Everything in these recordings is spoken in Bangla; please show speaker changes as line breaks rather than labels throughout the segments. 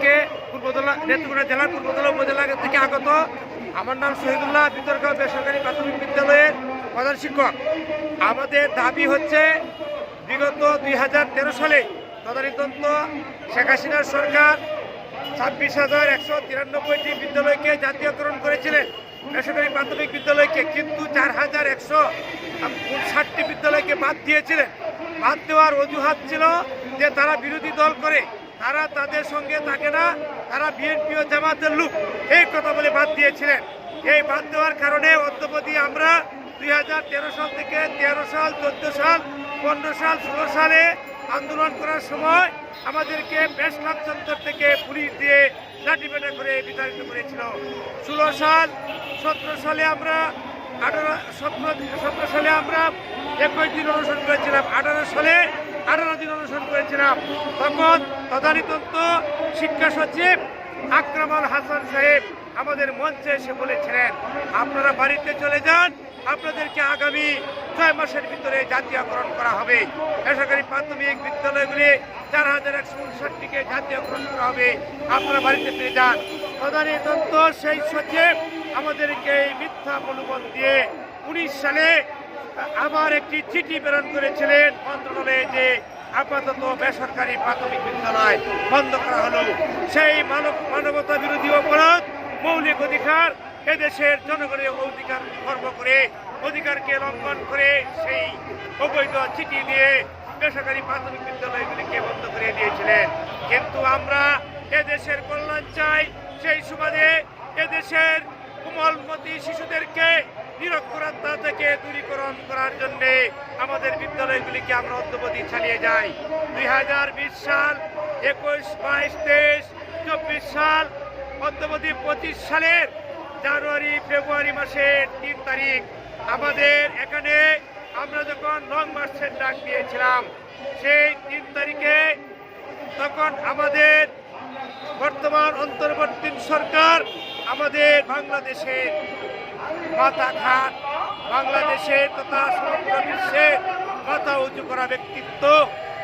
থেকে পূর্বতলা নেত্রকোনা জেলার পূর্বতলা উপজেলা থেকে আগত। আমার নাম শহীদুল্লাহ বিতর্গাঁও বেসরকারি প্রাথমিক বিদ্যালয়ের প্রধান শিক্ষক। আমাদের দাবি হচ্ছে, বিগত দুই হাজার তেরো সালে তদানীতন্ত শেখ হাসিনার সরকার ছাব্বিশ হাজার একশো তিরানব্বইটি বিদ্যালয়কে জাতীয়করণ করেছিলেন। বেসরকারি প্রাথমিক বিদ্যালয়কে কিন্তু চার হাজার একশো ষাটটি বিদ্যালয়কে বাদ দিয়েছিলেন। বাদ দেওয়ার অজুহাত ছিল যে তারা বিরোধী দল করে তারা তাদের সঙ্গে থাকে না, তারা বিএনপি ও জামাতের লোক। এই কথা বলে বাদ দিয়েছিলেন। এই বাদ দেওয়ার কারণে অদ্যপতি আমরা দুই হাজার তেরো সাল থেকে তেরো সাল, চোদ্দ সাল, পনেরো সাল, ষোলো সালে আন্দোলন করার সময় আমাদেরকে বেশ চত্বর থেকে পুলিশ দিয়ে লাঠিপেটা করে বিতাড়িত করেছিল। ষোলো সাল, সতেরো সালে আমরা আঠারো, সতেরো সতেরো সালে আমরা একুশ দিন অনুসরণ করেছিলাম। আঠারো সালে আঠারো দিন অনুসরণ করেছিলাম। তখন তদানীতন্ত শিক্ষা সচিব আকরামাল হাসান সাহেব আমাদের মঞ্চে এসে বলেছিলেন, আপনারা বাড়িতে চলে যান, আপনাদেরকে আগামী ছয় মাসের ভিতরে জাতীয়করণ করা হবে। বেসরকারি প্রাথমিক বিদ্যালয়গুলি চার হাজার একশো উনষাটটিকে জাতীয়করণ করা হবে। আপনারা বাড়িতে ফিরে যান। প্রধানী সেই সচিব আমাদেরকে এই মিথ্যা প্রলোভন দিয়ে উনিশ সালে আবার একটি চিঠি প্রেরণ করেছিলেন মন্ত্রণালয়ে যে আপাতত বেসরকারি প্রাথমিক বিদ্যালয় বন্ধ করা হলো। সেই মানব মানবতা বিরোধী অপরাধ, মৌলিক অধিকার এদেশের জনগণের অধিকার খর্ব করে, অধিকারকে লঙ্ঘন করে সেই অবৈধ চিঠি দিয়ে বেসরকারি প্রাথমিক বিদ্যালয়গুলিকে বন্ধ করে দিয়েছিলেন। কিন্তু আমরা এদেশের কল্যাণ চাই, সেই সুবাদে এদেশের কোমলমতি শিশুদেরকে নিরক্ষরতা থেকে দূরীকরণ করার জন্য আমাদের বিদ্যালয়গুলিকে আমরা অদ্যবধি চালিয়ে যাই। দুই হাজার বিশ সাল, একুশ, বাইশ, তেইশ, চব্বিশ সাল, অদ্যবধি পঁচিশ সালের জানুয়ারি, ফেব্রুয়ারি মাসের তিন তারিখ। আমাদের এখানে আমরা যখন লং মার্চের ডাক দিয়েছিলাম, সেই তিন তারিখে তখন আমাদের বর্তমান অন্তর্বর্তী সরকার আমাদের বাংলাদেশের মাথা ঘাট বাংলাদেশের তথা সমগ্র বিশ্বে মাথা উঁচু করা ব্যক্তিত্ব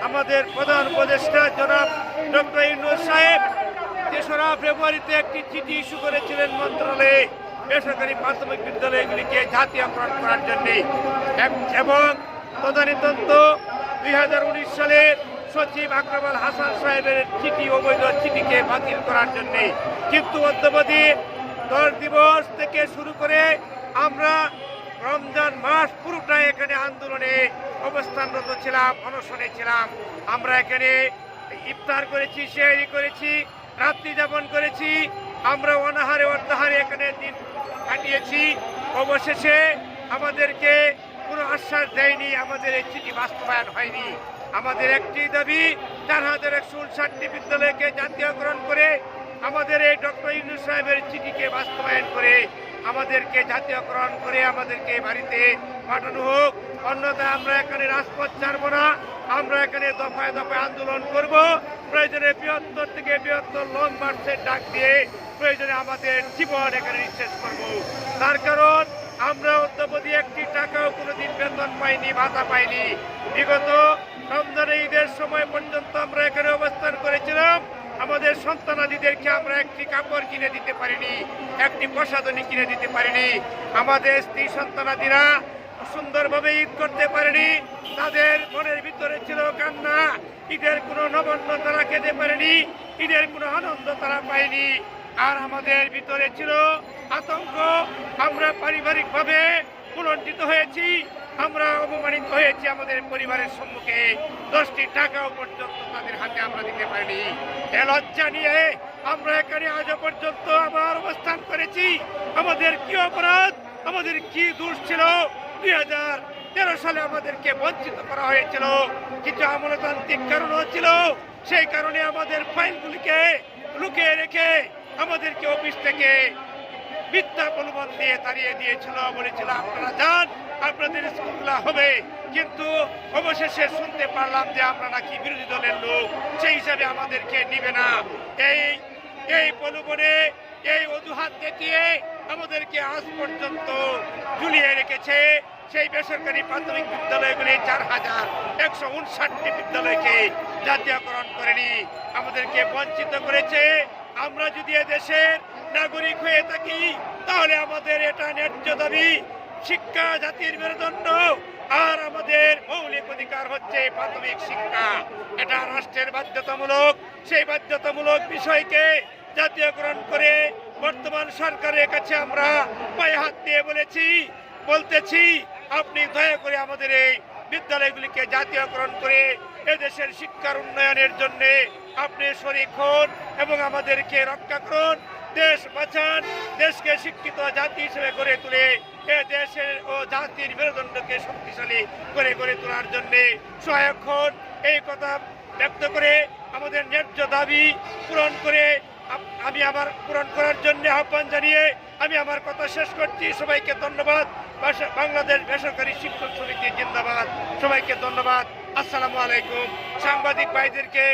আমাদের প্রধান উপদেষ্টা জনাব ডক্টর ইউনুস সাহেব। তেসরা ফেব্রুয়ারিতে একটি চিঠি ইস্যু করেছিলেন মন্ত্রণালয়ে, বেসরকারি প্রাথমিক বিদ্যালয়গুলিকে জাতীয়করণ করার জন্য। এবং তদানীতন্ত দুই হাজার উনিশ সালের সচিব আকরামাল হাসান সাহেবের চিঠি, অবৈধ চিঠিকে বাতিল করার জন্যে। কিন্তু অদ্যবধি দশ দিবস থেকে শুরু করে আমরা রমজান মাস পুরোটাই এখানে আন্দোলনে অবস্থানরত ছিলাম, অনশনে ছিলাম। আমরা এখানে ইফতার করেছি শেয়ারি করেছি, রাত্রি যাপন করেছি। আমরা অনাহারে অর্ধাহারে এখানে দিন কাটিয়েছি। অবশেষে আমাদেরকে কোনো আশ্বাস দেয়নি, আমাদের এই চিঠি বাস্তবায়ন হয়নি। আমাদের একটি দাবি, চার হাজার একশো উনষাটটি বিদ্যালয়কে জাতীয়করণ করে আমাদের এই ডক্টর ইউনুস সাহেবের চিঠিকে বাস্তবায়ন করে আমাদেরকে জাতীয়করণ করে আমাদেরকে বাড়িতে পাঠানো হোক। অন্যথায় আমরা এখানে রাজপথ ছাড়ব না। আমরা এখানে দফায় দফায় আন্দোলন করব। প্রয়োজনে বৃহত্তর থেকে বৃহত্তর লং মার্চের ডাক দিয়ে প্রয়োজনে আমাদের জীবন এখানে নিঃশেষ করব। তার কারণ, আমরা অদ্যবধি একটি টাকাও কোনোদিন বেতন পাইনি, ভাতা পাইনি। বিগত রমজান ঈদের সময় পর্যন্ত আমরা এখানে অবস্থান করেছিলাম। সন্তানাদিদেরকে আমরা একটি কাপড় কিনে দিতে পারিনি, একটি প্রসাদনী কিনে দিতে পারিনি। আমাদের স্ত্রী সন্তানাদিরা সুন্দরভাবে ঈদ করতে পারেনি, তাদের মনের ভিতরে ছিল কান্না, ঈদের কোনো নবান্ন তারা খেতে পারেনি, ঈদের কোনো আনন্দ তারা পায়নি। আর আমাদের ভিতরে ছিল আতঙ্ক, আমরা পারিবারিকভাবে কুলণ্ঠিত হয়েছি আমরা অপমানিত হয়েছি, আমাদের পরিবারের সম্মুখে দশটি টাকাও পর্যন্ত তাদের হাতে আমরা দিতে পারিনি। এ লজ্জা নিয়ে আমরা এখানে আজও পর্যন্ত আবার অবস্থান করেছি। আমাদের কি অপরাধ? আমাদের কি দোষ ছিল? দুই হাজার তেরো সালে আমাদেরকে বঞ্চিত করা হয়েছিল। কিছু আমলতান্ত্রিক কারণও ছিল। সেই কারণে আমাদের ফাইলগুলিকে লুকিয়ে রেখে আমাদেরকে অফিস থেকে মিথ্যা প্রলোভন দিয়ে তাড়িয়ে দিয়েছিল বলেছিল। আপনারা যান আপনাদের স্কুলগুলো হবে। কিন্তু অবশেষে শুনতে পারলাম যে আমরা নাকি বিরোধী দলের লোক, সেই হিসাবে আমাদেরকে নিবে না। এই এই প্রলোভনে, এই অজুহাত দেখিয়ে আমাদেরকে আজ পর্যন্ত ঝুলিয়ে রেখেছে সেই বেসরকারি প্রাথমিক বিদ্যালয়গুলি চার হাজার একশো উনষাটটি বিদ্যালয়কে জাতীয়করণ করেনি। আমাদেরকে বঞ্চিত করেছে। আমরা যদি দেশের নাগরিক হয়ে থাকি, তাহলে আমাদের এটা ন্যায্য দাবি শিক্ষা জাতির মেরুদণ্ড। আর আমাদের মৌলিক অধিকার হচ্ছে প্রাথমিক শিক্ষা। এটা রাষ্ট্রের বাধ্যতামূলক। সেই বাধ্যতামূলক বিষয়কে জাতীয়করণ করে বর্তমান সরকারের কাছে আমরা পায়ে হাত দিয়ে বলেছি, বলতেছি, আপনি দয়া করে আমাদের এই বিদ্যালয়গুলিকে জাতীয়করণ করে এদেশের শিক্ষার উন্নয়নের জন্য আপনি শরিক হন এবং আমাদেরকে রক্ষা করুন। দেশ বাঁচান, দেশকে শিক্ষিত জাতি হিসেবে গড়ে তুলে দেশের ও জাতির মেরুদণ্ডকে শক্তিশালী করে গড়ে তোলার জন্য সহায়ক হন। এই কথা ব্যক্ত করে আমাদের ন্যায্য দাবি পূরণ করে আমি আমার পূরণ করার জন্য আহ্বান জানিয়ে আমি আমার কথা শেষ করছি। সবাইকে ধন্যবাদ। বাংলাদেশ বেসরকারি শিক্ষক সমিতি জিন্দাবাদ। সবাইকে ধন্যবাদ। আসসালামু আলাইকুম। সাংবাদিক ভাইদেরকে